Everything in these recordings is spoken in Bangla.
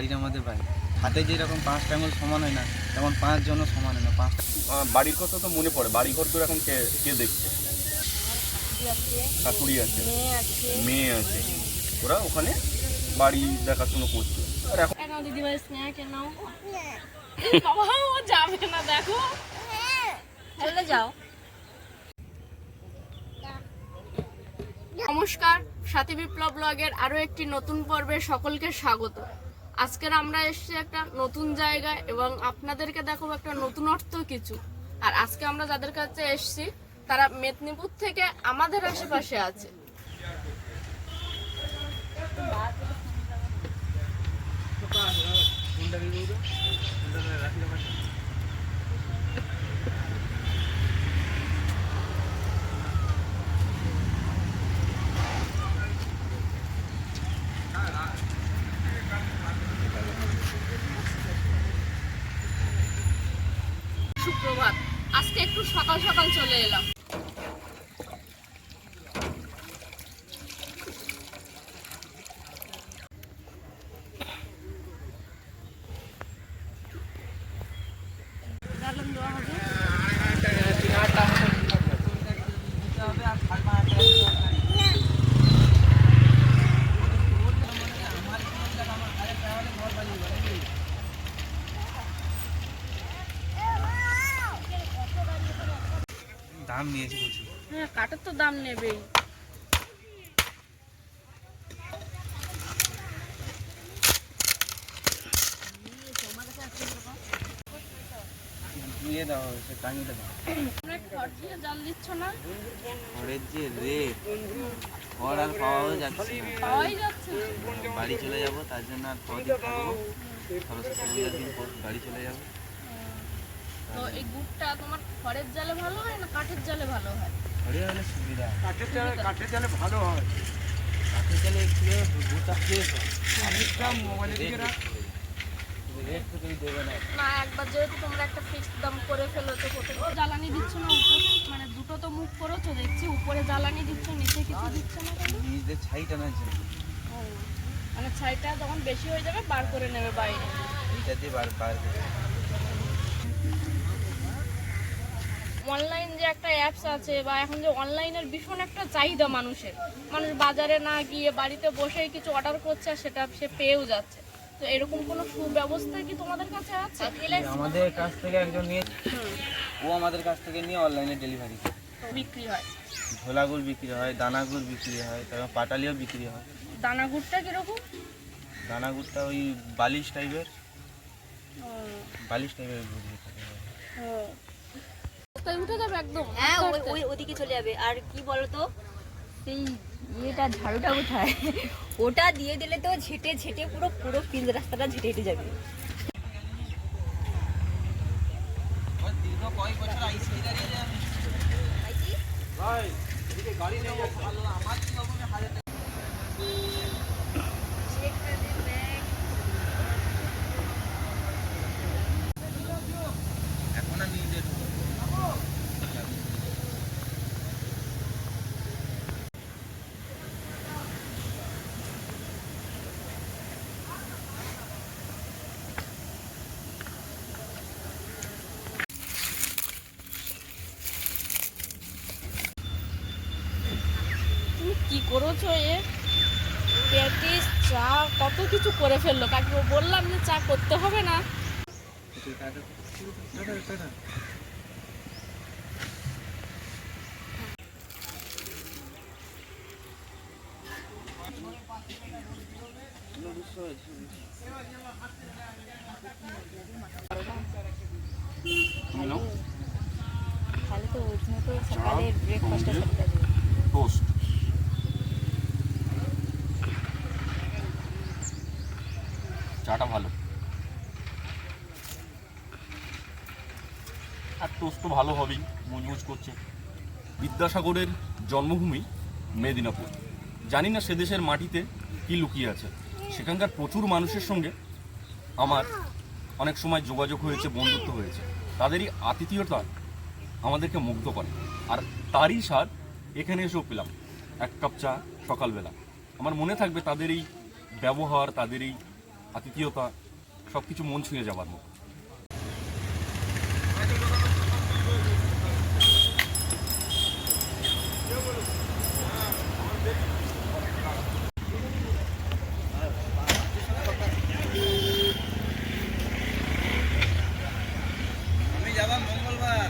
বাড়ির আমাদের বাড়ি। হাতে যেরকম পাঁচটা আঙুল সমান হয় না তেমন পাঁচজনও সমান হয় না পাঁচটা বাড়ির কথা তো মনে পড়ে। বাড়ি ঘর তো এখন কে কে দেখছে? শাশুড়ি আছে মেয়ে আছে। ওরা ওখানে বাড়ি দেখাশুনো করছে। আর এখন দিদিভাই স্নেহা কেন? বাবা ও যাবে না দেখো। চলে যাও। নমস্কার সাথী বিপ্লব ব্লগের আরও একটি নতুন পর্বে সকলকে স্বাগত। আজকের আমরা এসেছি একটা নতুন জায়গায় এবং আপনাদেরকে দেখাবো একটা নতুন অর্থ কিছু। আর আজকে আমরা যাদের কাছে এসেছি, তারা মেদিনীপুর থেকে আমাদের আশেপাশে আছে। সুপ্রভাত আজকে একটু সকাল সকাল চলে এলাম দাম নিয়েছি বলছি। হ্যাঁ কাঠের তো দাম নেবেই। দিয়ে টাঙিয়ে খড় জাল দিচ্ছ না? খড়ের যে রেট খড় আর পাওয়াও যাচ্ছে। বাড়ি চলে যাব তার জন্য আর কদিন থাকব সরস্বতী পূজার দিন পর বাড়ি চলে যাব। তো এই গুড়টা তোমার খড়ের জালে ভালো হয় না কাঠের জালে ভালো হয়? খড়ে হলে সুবিধা কাঠের জালে কাঠের জালে ভালো হয়। কাঠের চালে একটু ভুটা ফ্রেশ হয়। অনেকটা মোবাইলের দিকে রাখ। তো না। না একবার যেহেতু তোমরা একটা ফিক্সড দাম করে ফেলেছো প্রথমে জ্বালানি দিচ্ছ না উপরে। মানে দুটো তো মুখ করেছ দেখছি উপরে জ্বালানি দিচ্ছ নিচে কিছু দিচ্ছ না কেন? নিজেদের ছাই টানার জন্য মানে ছাইটা যখন বেশি হয়ে যাবে বার করে নেবে বাইরে। এইটা দিয়ে বার বার করে। অনলাইন যে একটা অ্যাপস আছে বা এখন যে অনলাইনের ভীষণ একটা চাহিদা মানুষের। মানুষ বাজারে না গিয়ে বাড়িতে বসেই কিছু অর্ডার করছে আর সেটা সে পেয়েও যাচ্ছে। তো এরকম কোনো সুব্যবস্থা কি তোমাদের কাছে আছে? আমাদের কাছ থেকে একজন নিয়ে ও আমাদের কাছ থেকে নিয়ে অনলাইনে ডেলিভারি বিক্রি হয়। ঝোলা গুড় বিক্রি হয় দানা গুড় বিক্রি হয় তারপর পাটালিও বিক্রি হয়। দানা গুড়টা কীরকম? দানা গুড়টা ওই বালিশ টাইপের বালিশ টাইপের। রাস্তায় উঠে যাবে একদম হ্যাঁ ওই। ওদিকে চলে যাবে। আর কি বলতো? সেই ইয়েটা ঝাড়ুটা কোথায়? ওটা দিয়ে দিলে তো ঝেটে ঝেটে পুরো পুরো পিঞ্জ রাস্তাটা ঝেটে হেঁটে যাবে। এখন আর নিয়ে যেতে তুমি কি করেছ এ প্যাটিস চা কত কিছু করে ফেলল। কাকে বললাম যে চা করতে হবে না। তাহলে তো ওইখানে তো সকালে ব্রেকফাস্টটা যাবে টোস্ট চাটা ভালো। আর টোস্ট ভালো হবেই, মুজমুজ করছে। বিদ্যাসাগরের জন্মভূমি মেদিনীপুর। জানি না সে দেশের মাটিতে কি লুকিয়ে আছে। সেখানকার প্রচুর মানুষের সঙ্গে আমার অনেক সময় যোগাযোগ হয়েছে, বন্ধুত্ব হয়েছে। তাদেরই আতিথেয়তা আমাদেরকে মুগ্ধ করে। আর তারই স্বাদ এখানে এসেও পেলাম। এক কাপ চা সকালবেলা। আমার মনে থাকবে তাদের এই ব্যবহার, তাদের এই আতিথীয়তা সব কিছু মন ছুঁয়ে যাবার মতো আমি যাবার মঙ্গলবার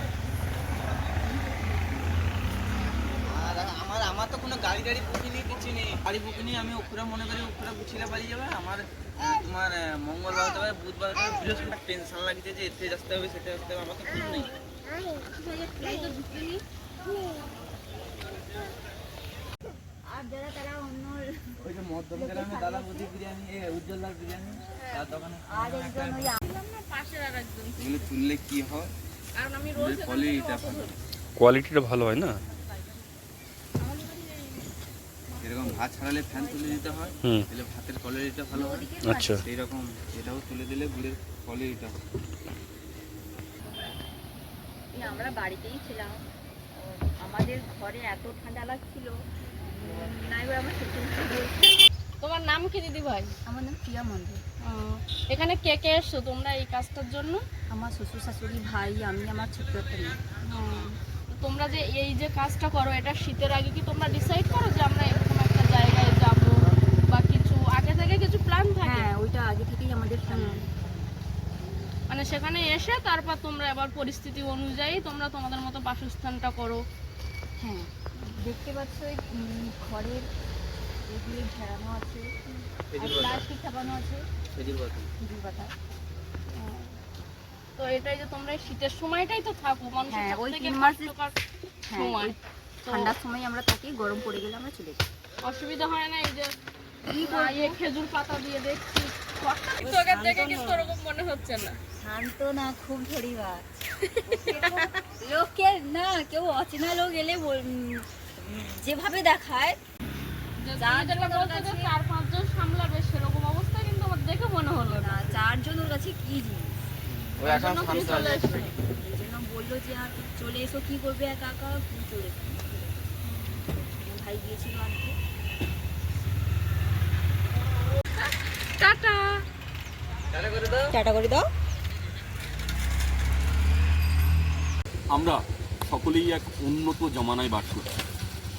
আর আমার আমার তো কোনো গাড়ি গাড়ি বুকিনি কিছু নেই গাড়ি বুকিনি আমি ওখানে মনে করি ওখানে গুছিয়ে বাড়ি যাবে আমার আহ, তোমার আহ, মঙ্গলবার হতে পারে বুধবার হতে পারে বৃহস্পতিবার টেনশন লাগছে যে এতে আসতে হবে সেটা আসতে হবে আমার তো ঠিক নেই আর যারা তারা অন্য ওই যে মধ্যম গ্রামে দাদা বৌদি বিরিয়ানি এ উজ্জ্বলদার বিরিয়ানি তার দোকানে আর একজন ওই পাশের আর একজন এগুলো তুললে কি হয়? কোয়ালিটিটা ভালো। কোয়ালিটিটা ভালো হয় না? এরকম ভাত ছাড়ালে ফ্যান তুলে দিতে হয় তাহলে ভাতের কোয়ালিটিটা ভালো হয়। আচ্ছা। সেই রকম এটাও তুলে দিলে গুড়ের কোয়ালিটিটা হয়। আমরা বাড়িতেই ছিলাম। ও, আমাদের ঘরে এত ঠান্ডা লাগছিল। আমার তোমার নাম কি দিদি ভাই? আমার নাম প্রিয়া মন্দির এখানে কে কে এসছো তোমরা এই কাজটার জন্য? আমার শ্বশুর শাশুড়ি ভাই আমি আমার ছোট্ট একটা মেয়ে। তোমরা যে এই যে কাজটা করো এটা শীতের আগে কি তোমরা ডিসাইড করো যে আমরা এরকম একটা জায়গায় যাব বা কিছু আগে থেকে কিছু প্ল্যান থাকে? হ্যাঁ ওইটা আগে থেকেই আমাদের plan। মানে সেখানে এসে তারপর তোমরা এবার পরিস্থিতি অনুযায়ী তোমরা তোমাদের মতো বাসস্থানটা করো। হ্যাঁ দেখতে পাচ্ছ ঘরের এগুলি ঘেরানো আছে। প্লাস্টিক চাপানো আছে। পাতা তো এটাই যে তোমরা শীতের সময়টাই তো থাকো মানুষের হ্যাঁ, ওই তিন মাসে- হ্যাঁ সময়। ঠান্ডার সময় আমরা থাকি গরম পড়ে গেলে আমরা চলে যাই। অসুবিধা হয় না এই যে ইয়ে খেজুর পাতা দিয়ে দেখছি। তোকে দেখে কিন্তু ওরকম মনে হচ্ছে না। শান্ত না খুব ধরি লোককে না কেউ অচেনা লোক এলে যেভাবে দেখায় চার পাঁচজন সামলাবে সেরকম অবস্থা কিন্তু আমার দেখে মনে হলো না। না চারজন ওর কাছে কি জিনিস? চলে। জন্য বলল যে আর চলে এসো কি করবে একা একা চলে ভাই গিয়েছিল আনতে টাটা দাও। আমরা সকলেই এক উন্নত জমানায় বাস করছি।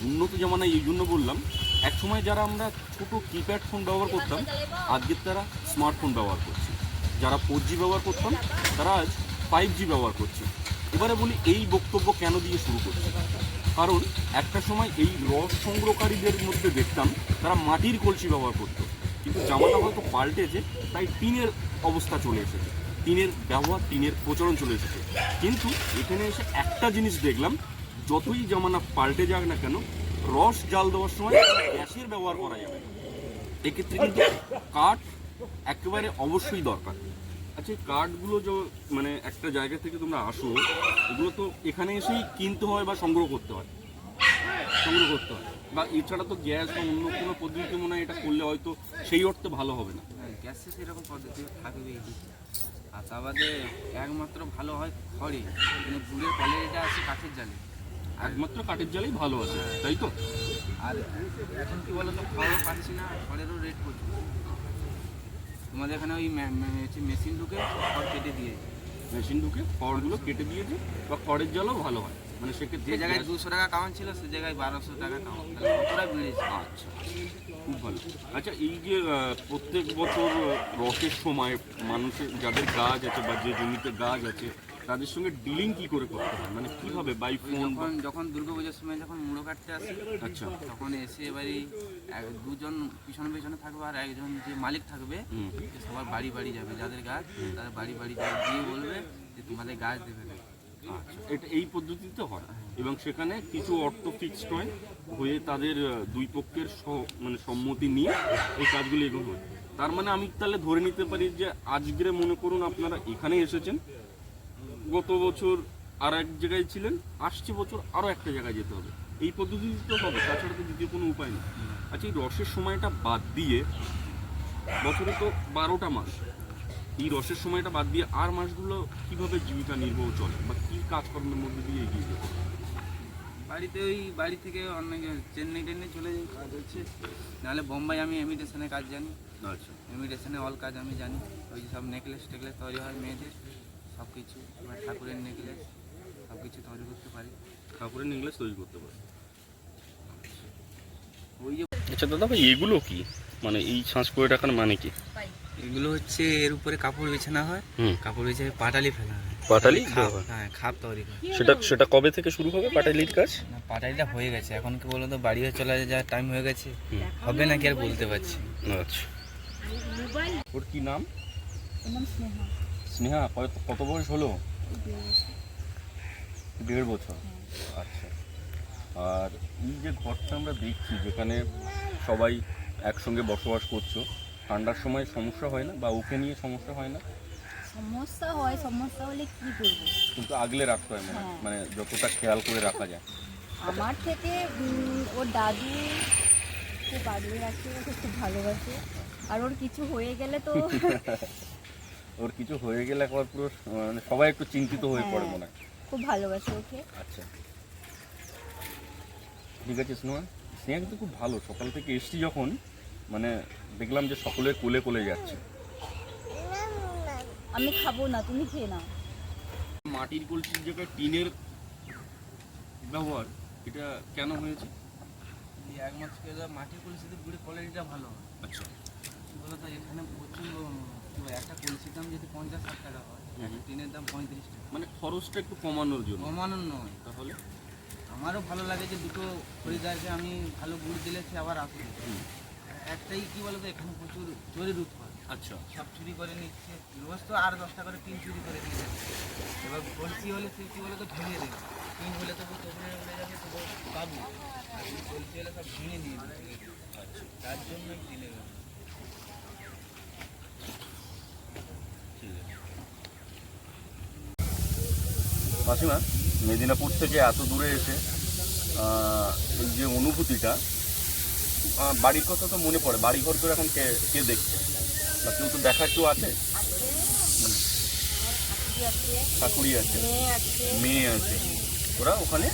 উন্নত জমানায় এই জন্য বললাম এক সময় যারা আমরা ছোট কিপ্যাড ফোন ব্যবহার করতাম, আজকের তারা স্মার্টফোন ব্যবহার করছে। যারা ফোর জি ব্যবহার করতাম, তারা আজ ফাইভ জি ব্যবহার করছে। এবারে বলি, এই বক্তব্য কেন দিয়ে শুরু করছে? কারণ একটা সময় এই রস সংগ্রহকারীদের মধ্যে দেখতাম, তারা মাটির কলসি ব্যবহার করতো। কিন্তু জামাটা হয়তো পাল্টেছে, তাই টিনের অবস্থা চলে এসেছে। টিনের ব্যবহার, টিনের প্রচলন চলে এসেছে। কিন্তু এখানে এসে একটা জিনিস দেখলাম, যতই জামানা পাল্টে যাক না কেন, রস জাল দেওয়ার সময় গ্যাসের ব্যবহার করা যাবে এক্ষেত্রে কিন্তু কাঠ একেবারে অবশ্যই দরকার। আচ্ছা এই কাঠগুলো যে মানে একটা জায়গা থেকে তোমরা আসো, এগুলো তো এখানে এসেই কিনতে হয় বা সংগ্রহ করতে হয়। সংগ্রহ করতে হয়। বা এছাড়া তো গ্যাস বা অন্য কোনো পদ্ধতিতে মনে হয় এটা করলে হয়তো সেই অর্থে ভালো হবে না। হ্যাঁ, গ্যাসে সেরকম পদ্ধতি থাকবেই। আর তা বাদে একমাত্র ভালো হয় খড়ে কিন্তু গুড়ের কোয়ালিটিটা আছে কাঠের জালে। একমাত্র কাঠের জালেই ভালো আছে তাই তো? আর এখন কি বলো তো খড়ও পাচ্ছি না খড়েরও রেট প্রচুর। তোমাদের এখানে ওই মেশিন ঢুকে খড় কেটে দিয়ে মেশিন ঢুকে খড়গুলো কেটে দিয়েছে বা খড়ের জালও ভালো হয়। মানে সেক্ষেত্রে যে জায়গায় দুশো টাকা কামান ছিল সে জায়গায় বারোশো টাকা কামান তাহলে কতটা বেড়েছে? আচ্ছা। খুব ভালো। আচ্ছা এই যে প্রত্যেক বছর রথের সময় মানুষের যাদের গাছ আছে বা যে জমিতে গাছ আছে তাদের সঙ্গে ডিলিং কি করে করতে হয়? মানে কীভাবে? বাই ফোন যখন যখন দুর্গাপুজোর সময় যখন মুড়ো কাটতে আসি আচ্ছা। তখন এসে এবারে এক- দুজন পিছনে পিছনে থাকবে আর একজন যে মালিক থাকবে সবার বাড়ি বাড়ি যাবে। যাদের গাছ তারা বাড়ি বাড়ি যাবে। গিয়ে বলবে যে তোমাদের গাছ দেবে না। এটা এই পদ্ধতিতে হয়। এবং সেখানে কিছু অর্থ ফিক্সড হয়, হয়ে তাদের দুই পক্ষের মানে সম্মতি নিয়ে এই কাজগুলো এগোনো হয়। তার মানে আমি তাহলে ধরে নিতে পারি যে আজকে মনে করুন আপনারা এখানে এসেছেন, গত বছর আর এক জায়গায় ছিলেন, আসছে বছর আরও একটা জায়গায় যেতে হবে। এই পদ্ধতিতে হবে, তাছাড়া তো দ্বিতীয় কোনো উপায় নেই। আচ্ছা এই রসের সময়টা বাদ দিয়ে বছরে তো বারোটা মাস এই রসের সময়টা বাদ দিয়ে আর মাসগুলো কীভাবে জীবিকা নির্বাহ চলে বা কি কাজকর্মের মধ্যে দিয়ে এগিয়ে যেতে বাড়িতে ওই বাড়ি থেকে অনেক চেন্নাই টেন্নাই চলে যাই কাজ হচ্ছে। নাহলে বোম্বাই আমি ইমিটেশনে কাজ জানি। আচ্ছা। ইমিটেশনে অল কাজ আমি জানি। ওই যে সব নেকলেস টেকলেস তৈরি হয় মেয়েদের সব কিছু এবার ঠাকুরের নেকলেস সব কিছু তৈরি করতে পারি। ঠাকুরের নেকলেস তৈরি করতে পারি। ওই যে আচ্ছা দাদা ভাই এগুলো কি? মানে এই সাঁজ করে টাকার মানে কি? এগুলো হচ্ছে এর উপরে কাপড় বিছানা হয় হুম। কাপড় বিছায় পাটালি ফেলা হয়। পাটালি? খাপ হ্যাঁ খাপ তৈরি সেটা সেটা কবে থেকে শুরু হবে পাটালির কাজ? পাটালিটা হয়ে গেছে। এখন কি বলতো বাড়ি চলে যাওয়ার টাইম হয়ে গেছে। হবে নাকি আর বলতে পারছি। আচ্ছা। ওর কি নাম? স্নেহা। কত বয়স হলো? দেড় বছর। আচ্ছা। আর এই যে ঘরটা আমরা দেখছি যেখানে সবাই একসঙ্গে বসবাস করছ ঠান্ডার সময় সমস্যা হয় না বা ওকে নিয়ে সমস্যা হয় না? সমস্যা হয় সমস্যা হলে কি করব? কিন্তু আগলে রাখতে হয় মানে হ্যাঁ। মানে যতটা খেয়াল করে রাখা যায়। আমার থেকে উম, ওর দাদু খুব আগলে রাখে ওকে খুব ভালোবাসে। আর ওর কিছু হয়ে গেলে তো ওর কিছু হয়ে গেলে একবার পুরো মানে সবাই একটু চিন্তিত হয়ে পড়ে হ্যাঁ। মনে হয়। খুব ভালোবাসে ওকে। আচ্ছা। ঠিক আছে স্নেহা। স্নেহা কিন্তু খুব ভালো। সকাল থেকে এসছি যখন মানে দেখলাম যে সকলের কোলে কোলে যাচ্ছে। আমি খাব না তুমি খেয়ে নাও। মাটির কলসির জায়গায় টিনের ব্যবহার এটা কেন হয়েছে? এই একমাত্র মাটির কলসিতে গুড়ি কোয়ালিটিটা ভালো আচ্ছা। কি বলতো এখানে প্রচুর একটা কলসির দাম যদি পঞ্চাশ ষাট টাকা হয় টিনের দাম পঁয়ত্রিশ টাকা। মানে খরচটা একটু কমানোর জন্য। কমানোর নয়। তাহলে? আমারও ভালো লাগে যে দুটো খরিদারকে আমি ভালো গুড় দিলে সে আবার আসবে। একটাই কি বলতো এখানে প্রচুর চোরের উৎপাদ আচ্ছা। সব চুরি করে নিচ্ছে রোজ তো আর দশটা করে টিন চুরি করে নিয়ে যাচ্ছে। এবার কলসি হলে সে কি বলতো ভেঙে দেবে। টিন হলে তবু তোপড়ে উড়ে যাবে তবু পাবো। আর কলসি হলে সব ভেঙে নিয়ে আচ্ছা। তার জন্য আছে। মাসিমা মেদিনীপুর থেকে এত দূরে এসে এই যে অনুভূতিটা বাড়ির কথা তো মনে পড়ে। বাড়ি ঘর তো এখন কে কে দেখছে? বা কেউ তো দেখার কেউ আছে। শাশুড়ি আছে। মেয়ে আছে। ওরা ওখানে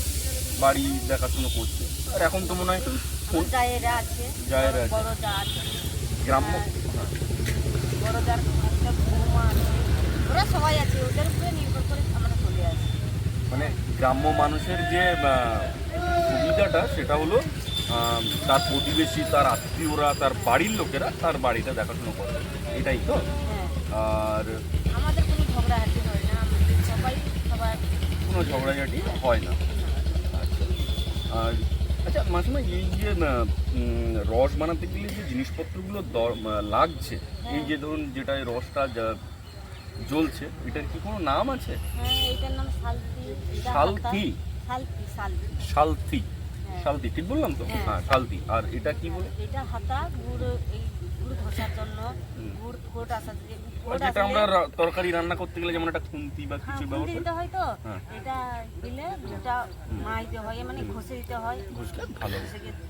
বাড়ি দেখাশুনো করছে। আর এখন তো মনে হয় জায়েরা আছে। গ্রাম্য? বড় যার একটা বৌমা আছে। ওরা সবাই আছে। ওদের উপরে নির্ভর করে আমরা চলে আসি। মানে গ্রাম্য মানুষের যে সুবিধাটা সেটা হলো তার প্রতিবেশী তার আত্মীয়রা তার বাড়ির লোকেরা তার বাড়িটা দেখাশুনো করে। এটাই তো? হ্যাঁ। আর কোনো ঝগড়াঝাটি হয় না হয় আচ্ছা। আর আচ্ছা মাসিমা এই যে রস বানাতে গেলে যে জিনিসপত্রগুলো লাগছে এই যে ধরুন যেটা রসটা জ্বলছে এটার কি কোনো নাম আছে? হ্যাঁ এইটার নাম শালতি শালতি? শালতি। হ্যাঁ। শালতি ঠিক বললাম তো? হ্যাঁ। হ্যাঁ শালতি আর এটা কি বলে? এটা হাতা গুড় এই গুড় ঘষার জন্য গুড় কোট আসা আর যেটা আমরা তরকারি রান্না করতে গেলে যেমন একটা খুন্তি বা কিছু ব্যবহার দিতে হয় তো। হ্যাঁ। এটা দিলে এটা মাইতে হয় মানে ঘষে দিতে হয়। ঘষলে ভালো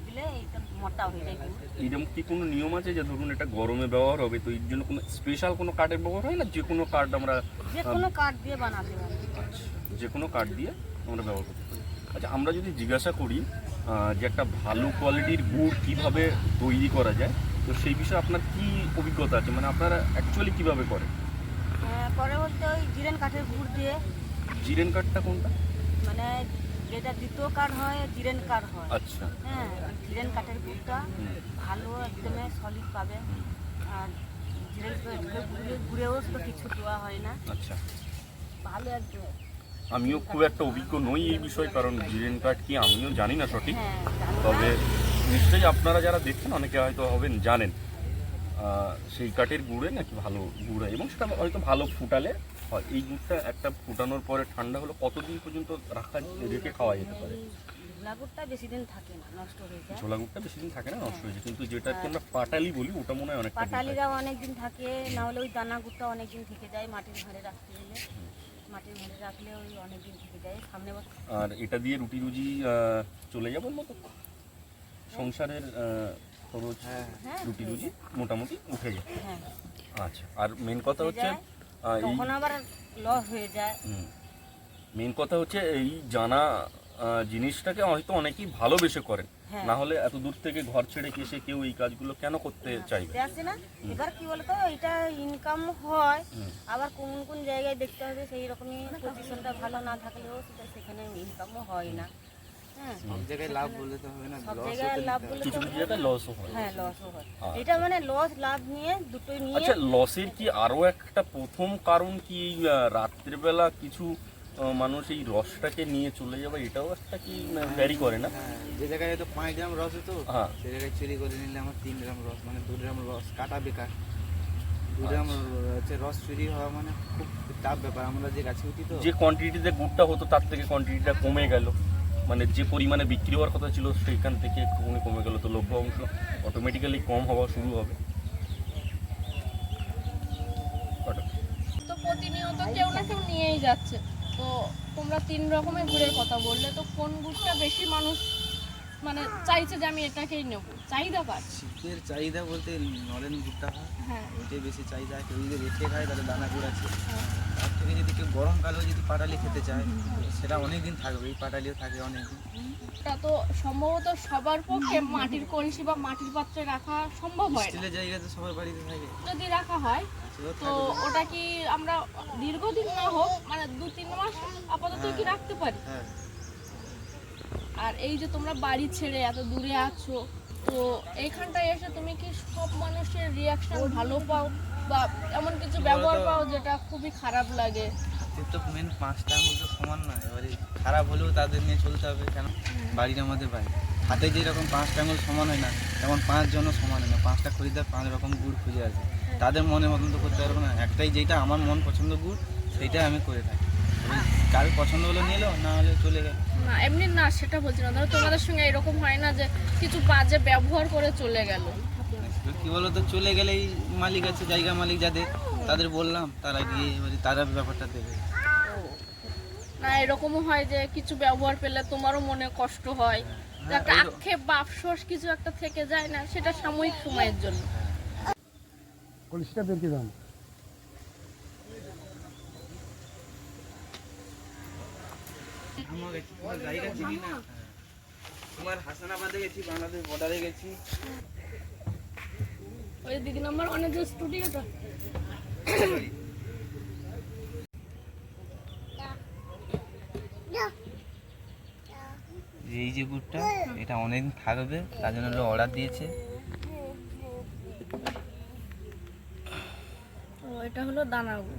দিলে এইটা মোটা হয়ে যায় গুড়। কি কোনো নিয়ম আছে যে ধরুন এটা গরমে ব্যবহার হবে তো এর জন্য কোনো স্পেশাল কোনো কার্ডের ব্যবহার হয় না? যে কোনো কার্ড আমরা যে কোনো কাঠ দিয়ে বানাতে পারে। আচ্ছা, যে কোনো কার্ড দিয়ে আমরা ব্যবহার করতে পারি। আচ্ছা আমরা যদি জিজ্ঞাসা করি যে একটা ভালো কোয়ালিটির গুড় কীভাবে তৈরি করা যায় তো সেই বিষয়ে আপনার কি অভিজ্ঞতা আছে? মানে আপনারা অ্যাকচুয়ালি কীভাবে করেন? হ্যাঁ, পরে বলতে ওই জিরেন কাঠের গুড় দিয়ে। জিরেন কার্ডটা কোনটা? মানে যেটা দ্বিতীয় কাঠ হয় জিরেন কাঠ হয়। আচ্ছা। হ্যাঁ জিরেন কাঠের গুড়টা ভালো একদমে সলিড পাবে। আর জিরেন গুড়েও তো কিছু দেওয়া হয় না। আচ্ছা। ভালো একদম। আমিও খুব একটা অভিজ্ঞ নই এই বিষয়ে কারণ জিরেন কার্ড কি আমিও জানি না সঠিক। হ্যাঁ তবে নিশ্চয়ই আপনারা যারা দেখছেন অনেকে হয়তো হবেন জানেন। সেই কাঠের গুড়ে নাকি ভালো গুড় হয় এবং সেটা হয়তো ভালো ফুটালে হয়। এই গুড়টা একটা ফুটানোর পরে ঠান্ডা হলো কতদিন পর্যন্ত রাখা রেখে খাওয়া যেতে পারে? এই গুড়টা বেশি দিন থাকে না নষ্ট হয়ে যায়। ছোলা গুড়টা বেশি দিন থাকে না নষ্ট হয়ে যায়। কিন্তু যেটাকে আমরা পাটালি বলি ওটা মনে হয় দিন থাকে। পাটালিরা অনেক দিন থাকে না হলে ওই দানা গুড়টা অনেক দিন থেকে যায় মাটির ঘরে রাখতে গেলে। মাটির মধ্যে রাখলে ওই অনেক দিন থেকে যায়। সামনে বছর আর এটা দিয়ে রুটি রুজি চলে যাব মতো? সংসারের খরচ হ্যাঁ রুটি রুজি মোটামুটি উঠে যায়। হ্যাঁ। আচ্ছা আর মেন কথা হচ্ছে তখন আবার লস হয়ে যায়। মেন কথা হচ্ছে এই জানা জিনিসটাকে হয়তো অনেকেই ভালোবেসে করেন। হ্যাঁ। না হলে এত দূর থেকে ঘর ছেড়ে কি এসে কেউ এই কাজগুলো কেন করতে চাইবে? আসে না? এবার কি বলতো এটা ইনকাম হয় আবার কোন কোন জায়গায় দেখতে হবে সেই রকমই পজিশনটা ভালো না থাকলেও সেটা সেখানে ইনকামও হয় না। হ্যাঁ সব জায়গায় লাভ বললে তো হবে না সব জায়গায় লাভ নিতে হবে। কিছু কিছু জায়গায় লসও হয়। হ্যাঁ লসও হয়। আচ্ছা। এটা মানে লস লাভ নিয়ে দুটোই নিয়ে আচ্ছা লসের কি আরও একটা প্রথম কারণ কি রাত্রিবেলা কিছু মানুষ এই রসটাকে নিয়ে চলে যাবে এটাও একটা কি ভ্যারি করে না? হ্যাঁ, যে জায়গায় হয়তো পাঁচ গ্রাম রস হতো হ্যাঁ। সে জায়গায় চুরি করে নিলে আমার তিন গ্রাম রস মানে দু গ্রাম রস কাটা বেকার। দু গ্রাম হচ্ছে রস চুরি হওয়া মানে খুব টাফ ব্যাপার আমরা যে গাছে উঠি তো। যে কোয়ান্টিটিতে গুড়টা হতো তার থেকে কোয়ান্টিটিটা কমে গেল। মানে যে পরিমাণে বিক্রি হওয়ার কথা ছিল সেইখান থেকে একটুখানি কমে গেল। তো লভ্য অংশ অটোমেটিক্যালি কম হওয়া শুরু হবে। তো প্রতিনিয়ত কেউ না কেউ নিয়েই যাচ্ছে। তো তোমরা তিন রকমের গুড়ের কথা বললে তো কোন ঘুরটা বেশি মানুষ মানে চাইছে যে আমি এটাকেই নেব। চাহিদা কার শীতের চাহিদা বলতে নলেন গুড়টা হয়। হ্যাঁ। ওইটাই বেশি চাহিদা কেউ যদি রেখে খায় তাহলে দানা গুড় আছে। হ্যাঁ। তার থেকে যদি কেউ গরমকালেও যদি পাটালি খেতে চায় সেটা অনেক দিন থাকবে। এই পাটালিও থাকে অনেক দিন এটা তো সম্ভবত সবার পক্ষে মাটির কলসি বা মাটির পাত্রে রাখা সম্ভব হয় না। স্টিলের জায়গাতে সবার বাড়িতে থাকে। যদি রাখা হয় তো ওটা কি আমরা দীর্ঘদিন না হোক মানে দু তিন মাস আপাতত কি রাখতে পারি? হ্যাঁ। আর এই যে তোমরা বাড়ি ছেড়ে এত দূরে আছো তো এইখানটায় এসে তুমি কি সব মানুষের রিয়াকশন ভালো পাও? বা এমন কিছু ব্যবহার পাও যেটা খুবই খারাপ লাগে? তো মেন পাঁচটা আঙুল তো সমান না এবারে খারাপ হলেও তাদের নিয়ে চলতে হবে কেন? বাড়ির আমাদের বাড়ি হাতে যেরকম পাঁচটা আঙুল সমান হয় না তেমন পাঁচজনও সমান হয় না। পাঁচটা খরিদ্দার পাঁচ রকম গুড় খুঁজে আছে তাদের মনের মতন তো করতে পারব না। একটাই যেটা আমার মন পছন্দ গুড় সেইটাই আমি করে থাকি। এবার পছন্দ হলো নিয়ে এলো না হলে চলে গেল। না এমনি না সেটা বলছি না। ধরো তোমাদের সঙ্গে এরকম হয় না যে কিছু বাজে ব্যবহার করে চলে গেল। কি বলো তো চলে গেলেই মালিক আছে জায়গা মালিক যাদের তাদের বললাম তারা গিয়ে এবারে তারা ব্যাপারটা দেবে। না এরকমও হয় যে কিছু ব্যবহার পেলে তোমারও মনে কষ্ট হয়। একটা হ্যাঁ, তো। আক্ষেপ বা আফসোস কিছু একটা থেকে যায় না সেটা সাময়িক সময়ের জন্য। কলসিটা বের করে দাম আমার গেছি তোমার জায়গা চিনি না তোমার হাসানাবাদে গেছি বাংলাদেশ বর্ডারে গেছি। ওই দিদি নম্বর অনেক যে স্টুডিওটা এই যে গুড়টা এটা অনেকদিন থাকবে তার জন্য অর্ডার দিয়েছে। ও এটা হলো দানা খুব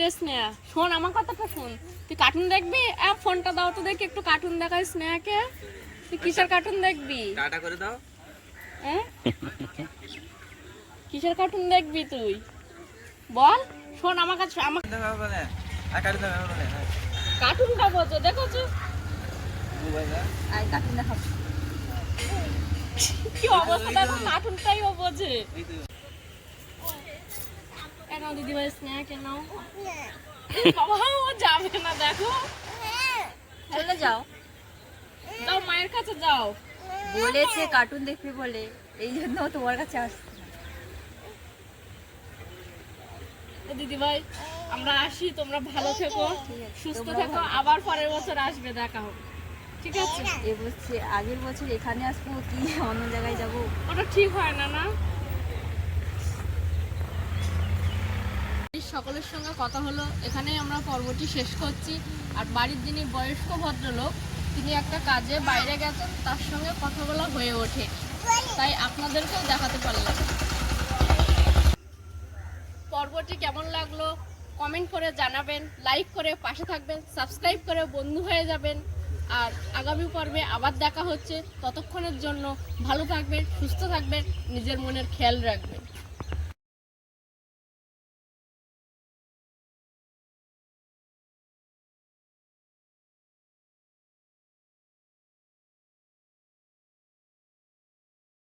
রে স্নেহা শোন আমার কথাটা শোন। তুই কার্টুন দেখবি? ফোনটা দাও তো দেখি একটু কার্টুন দেখাই স্নেহাকে। তুই কিসের কার্টুন দেখবি? টাটা করে দাও। হ্যাঁ? কিসের কার্টুন দেখবি তুই? বল। শোন আমার কাছে আমার কাটি দেখা বলে। কার্টুনটা বোঝো দেখোছো? কার্টুন দেখাবো। কি অবস্থা কার্টুনটাই ও বোঝে এই তো কেন দিদি ভাই স্নেহাকে নাও। বাবা ও যাবে না দেখো। চলে যাও। যাও মায়ের কাছে যাও। বলেছে কার্টুন দেখবি বলে। এই জন্য তোমার কাছে আসছে। আমরা আসি তোমরা ভালো থেকো সুস্থ থেকো। আবার পরের বছর আসবে দেখা হবে। ঠিক আছে? এ বলছে আগের বছর এখানে আসব কি অন্য জায়গায় যাব? ওটা ঠিক হয় না না? সকলের সঙ্গে কথা হলো। এখানেই আমরা পর্বটি শেষ করছি। আর বাড়ির যিনি বয়স্ক ভদ্রলোক, তিনি একটা কাজে বাইরে গেছেন, তার সঙ্গে কথা বলা হয়ে ওঠে। তাই আপনাদেরকেও দেখাতে পারলাম। পর্বটি কেমন লাগল? কমেন্ট করে জানাবেন, লাইক করে পাশে থাকবেন, সাবস্ক্রাইব করে বন্ধু হয়ে যাবেন। আর আগামী পর্বে আবার দেখা হচ্ছে। ততক্ষণের জন্য ভালো থাকবেন, সুস্থ থাকবেন, নিজের মনের খেয়াল রাখবেন।